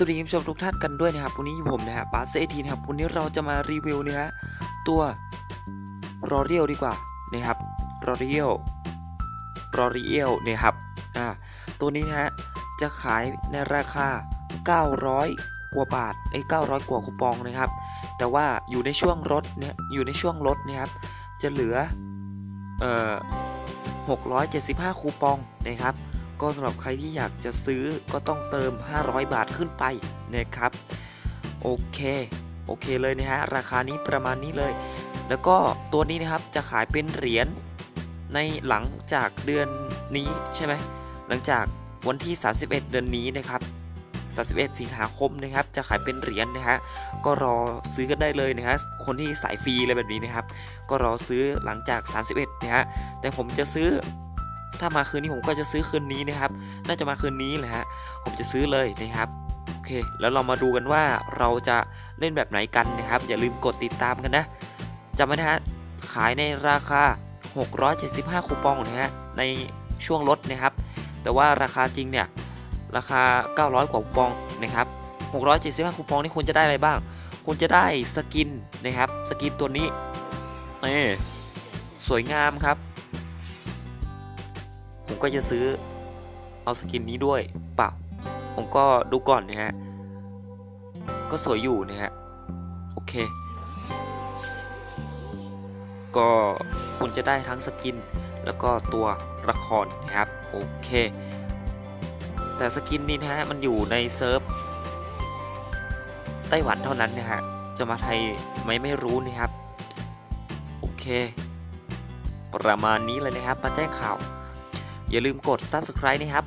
สวัสดีคุณผู้ชมทุกท่านกันด้วยนะครับวันนี้อยู่ผมนะฮะบาสเซทีนะครับวันนี้เราจะมารีวิวนะฮะตัวรอเรียลดีกว่านะครับรอเรียลรอเรียลนะครับอ่าตัวนี้นะฮะจะขายในราคา 900 กว่าบาทไอ้900 กว่าคูปองนะครับ แต่ว่าอยู่ในช่วงลดเนี่ยอยู่ในช่วงลดนะครับจะเหลือเอ่อ675 คูปองนะครับ ก็สำหรับใครที่อยากจะซื้อก็ต้องเติม 500 บาทขึ้นไปนะครับ โอเค โอเคเลยนะฮะ ราคานี้ประมาณนี้เลย แล้วก็ตัวนี้นะครับจะขายเป็นเหรียญในหลังจากเดือนนี้ใช่ไหม หลังจากวันที่ 31 เดือนนี้นะครับ 31 สิงหาคมนะครับ จะขายเป็นเหรียญนะฮะ ก็รอซื้อกันได้เลยนะฮะ คนที่สายฟรีอะไรแบบนี้นะครับ ก็รอซื้อหลังจาก 31 นะฮะ แต่ผมจะซื้อ ถ้ามาคืนนี้ผมก็จะซื้อคืนนี้นะครับ น่าจะมาคืนนี้แหละฮะ ผมจะซื้อเลยนะครับโอเค แล้วเรามาดูกันว่าเราจะเล่นแบบไหนกันนะครับ อย่าลืมกดติดตามกันนะจำไว้นะฮะ ขายในราคา 675 คูปองนะฮะ ในช่วงลดนะครับ แต่ว่าราคาจริงเนี่ย ราคา 900 กว่าคูปองนะครับ 675 คูปองนี่คุณจะได้อะไรบ้าง คุณจะได้สกินนะครับ สกินตัวนี้นี่สวยงามครับ ก็จะซื้อเอาสกินนี้ด้วยเปล่า ผมก็ดูก่อนนะฮะ ก็สวยอยู่นะฮะ โอเค ก็คุณจะได้ทั้งสกินแล้วก็ตัวละครนะครับ โอเค แต่สกินนี้นะฮะ มันอยู่ในเซิร์ฟไต้หวันเท่านั้นนะฮะ จะมาไทยไหมไม่รู้นะครับ โอเค ประมาณนี้เลยนะครับ มาแจ้งข่าว อย่าลืมกด subscribe นะครับ